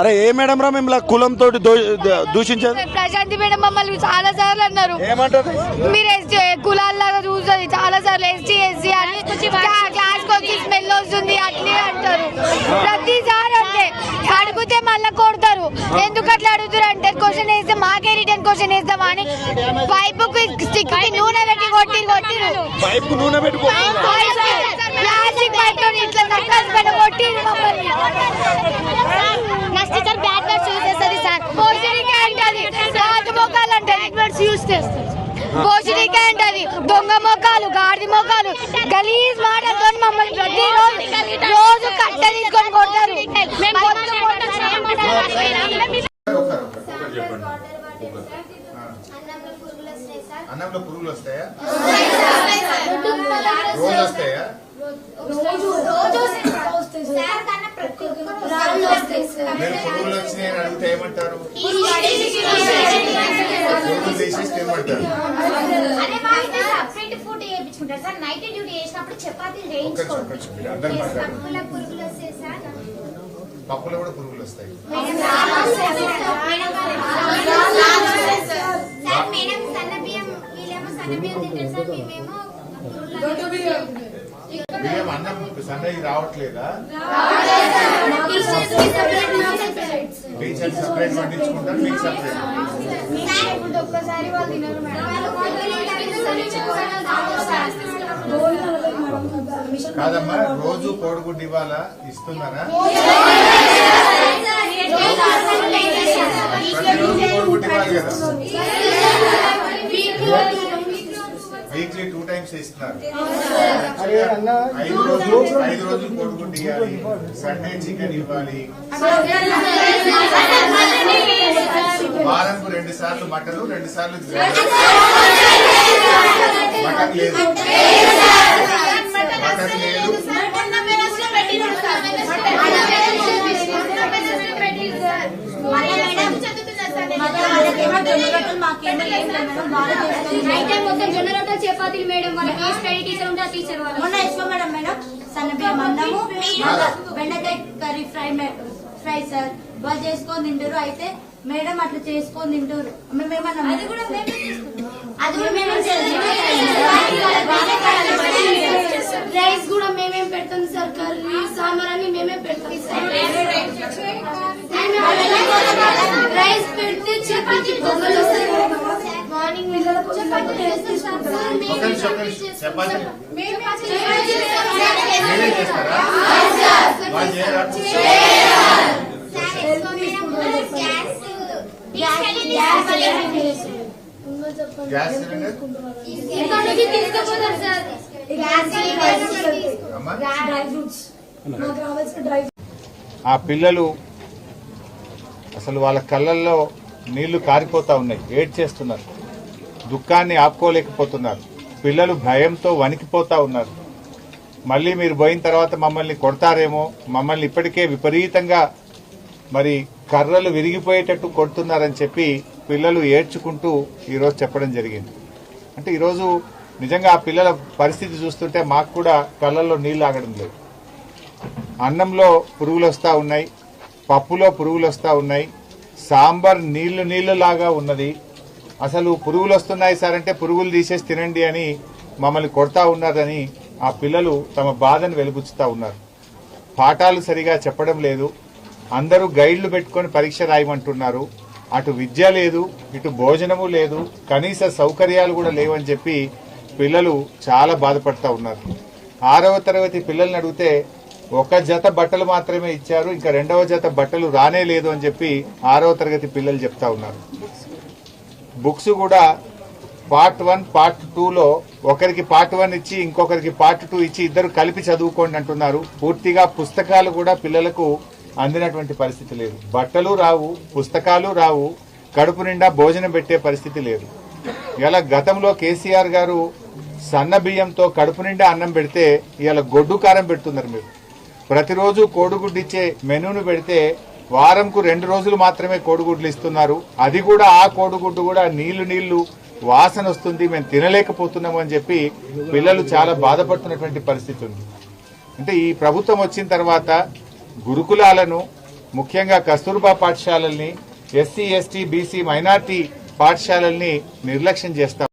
అరే ఏ మేడం రా మిమ్మల్ని కులంతో దూషించారు ప్రశాంతి మేడం మమ్మల్ని చాలా సార్లు అన్నారు. మీరు ఎస్టీ కులాల్లాగా చూస్తుంది చాలా సార్లు ఎస్టీ ఎస్సీ అని. క్లా- క్లాస్కి వచ్చి స్మెల్ వస్తుంది అట్లే అంటారు. ప్రతిసారి అంతే. అడిగితే మళ్ళీ కొడతారు. ఎందుకు అట్లా అడుగుతారు అంటే క్వశ్చన్ వేస్తే మాకే రిటర్న్ క్వశ్చన్ వేస్తామా అని. పైపుకి స్టిక్ నూనె పెట్టి కొట్టి కొట్టిరు. పైపు నూనె పెట్టుకోవాలి ప్లాస్టిక్ పైప్ ఇట్లా నక్కలు పైన కొట్టిరు మమ్మల్ని. స్టిక్కర్ బ్యాడ్ వర్డ్స్ యూజ్ చేస్తుంది సార్ పోషణికే అంటది రాజు మొక్కలు అంటది యూస్ చేస్తారు. పోషణికే అంటది దొంగ మొక్కలు గాడిద మొక్కలు గలీజ్ మాటలతో మమ్మల్ని ప్రతిరోజు రోజు కట్ట తీసుకొని కొడతారు. అన్నంలో పురుగులు వస్తాయా? రోజు వస్తాయా? మీరు పురుగులు వచ్చినాయని అడిగితే ఏమంటారు పురుగులు తీసేస్తే ఏమంటారు సపరేట్ ఫుడ్ చేయించుకుంటారు సార్ నైట్ డ్యూటీ చేసినప్పుడు చపాతీలు పప్పులో కూడా పురుగులు వస్తాయి సార్ మేడం సన్న బియ్యం వీళ్ళేమో సన్న బియ్యం తింటారు సార్ మేమేమో బియ్యం అన్నం సన్నది రావట్లేదా? టీచర్ సపరేట్ వండించుకుంటారు మీకు సపరేట్ కాదమ్మా రోజు కోడిగుడ్డు ఇవ్వాలా? ఇస్తున్నారా ప్రతిరోజు కోడిగుడ్డు ఇవ్వాలి కదా వీక్లీ టూ టైమ్స్ ఇస్తున్నారు ఐదు రోజులు ఐదు రోజులు కోడిగుడ్డు ఇవ్వాలి సండే చికెన్ ఇవ్వాలి వారంకు రెండు సార్లు మటన్ రెండు సార్లు మటన్ లేదు మటన్ లేదు నైట్ టైం మొత్తం జొన్న రొట్టెలు చపాతీలు మేడం వాళ్ళకి స్టడీ టీచర్ ఉంటే టీచర్ వాళ్ళు. మొన్న ఇష్టం మేడం మేడం సన్న బియ్యం అన్నము బెండకాయ కర్రీ ఫ్రై ఫ్రై సార్. వాళ్ళు చేసుకొని తింటారు. అయితే మేడం అట్లా చేసుకొని తింటారు. మేమేమన్నా అది కూడా అది కూడా మేమే రైస్ కూడా మేమేం పెడతాం సార్ కర్రీ సాంబార్ అని మేమే పెడతాం సార్ రైస్ పెడితే చపాతీ పొగలు వస్తాయి మార్నింగ్ పిల్లలకు చపాతీ మీరే చేస్తారా? వాళ్ళు చేయరా? గ్యాస్ ఆ పిల్లలు అసలు వాళ్ళ కళ్ళల్లో నీళ్ళు కారిపోతా ఉన్నాయి. ఏడ్చేస్తున్నారు. దుఃఖాన్ని ఆపుకోలేకపోతున్నారు. పిల్లలు భయంతో వణికిపోతా ఉన్నారు. మళ్ళీ మీరు పోయిన తర్వాత మమ్మల్ని కొడతారేమో మమ్మల్ని ఇప్పటికే విపరీతంగా మరి కర్రలు విరిగిపోయేటట్టు కొడుతున్నారని చెప్పి పిల్లలు ఏడ్చుకుంటూ ఈరోజు చెప్పడం జరిగింది. అంటే ఈరోజు నిజంగా ఆ పిల్లల పరిస్థితి చూస్తుంటే మాకు కూడా కళ్ళల్లో నీళ్ళు ఆగడం లేదు. అన్నంలో పురుగులు వస్తూ ఉన్నాయి పప్పులో పురుగులు వస్తూ ఉన్నాయి సాంబార్ నీళ్ళు నీళ్ళు లాగా ఉన్నది అసలు పురుగులు వస్తున్నాయి సార్ అంటే పురుగులు తీసేసి తినండి అని మమ్మల్ని కొడతా ఉన్నారని ఆ పిల్లలు తమ బాధను వెలుబుచ్చుతా ఉన్నారు. పాఠాలు సరిగా చెప్పడం లేదు. అందరూ గైడ్లు పెట్టుకొని పరీక్ష రాయమంటున్నారు. అటు విద్య లేదు ఇటు భోజనము లేదు కనీస సౌకర్యాలు కూడా లేవని చెప్పి పిల్లలు చాలా బాధపడతా ఉన్నారు. ఆరవ తరగతి పిల్లల్ని అడిగితే ఒక జత బట్టలు మాత్రమే ఇచ్చారు ఇంకా రెండవ జత బట్టలు రానే లేదు అని చెప్పి ఆరవ తరగతి పిల్లలు చెప్తా ఉన్నారు. బుక్స్ కూడా పార్ట్ వన్ పార్ట్ టూలో ఒకరికి పార్ట్ వన్ ఇచ్చి ఇంకొకరికి పార్ట్ టూ ఇచ్చి ఇద్దరు కలిపి చదువుకోండి అంటున్నారు. పూర్తిగా పుస్తకాలు కూడా పిల్లలకు అందినటువంటి పరిస్థితి లేదు. బట్టలు రావు పుస్తకాలు రావు కడుపు నిండా భోజనం పెట్టే పరిస్థితి లేదు. ఇలా గతంలో కేసీఆర్ గారు సన్న బియ్యంతో కడుపు నిండా అన్నం పెడితే ఇలా గొడ్డు కారం పెడుతున్నారు మీరు. ప్రతిరోజు కోడిగుడ్డు ఇచ్చే మెనూను పెడితే వారంకు రెండు రోజులు మాత్రమే కోడిగుడ్లు ఇస్తున్నారు. అది కూడా ఆ కోడిగుడ్డు కూడా నీళ్ళు నీళ్ళు వాసన వస్తుంది మేము తినలేకపోతున్నాము అని చెప్పి పిల్లలు చాలా బాధపడుతున్నటువంటి పరిస్థితి ఉంది. అంటే ఈ ప్రభుత్వం వచ్చిన తర్వాత గురుకులాలను ముఖ్యంగా కస్తూర్బా పాఠశాలల్ని ఎస్సీ ఎస్టీ బీసీ మైనార్టీ పాఠశాలల్ని నిర్లక్ష్యం చేస్తాం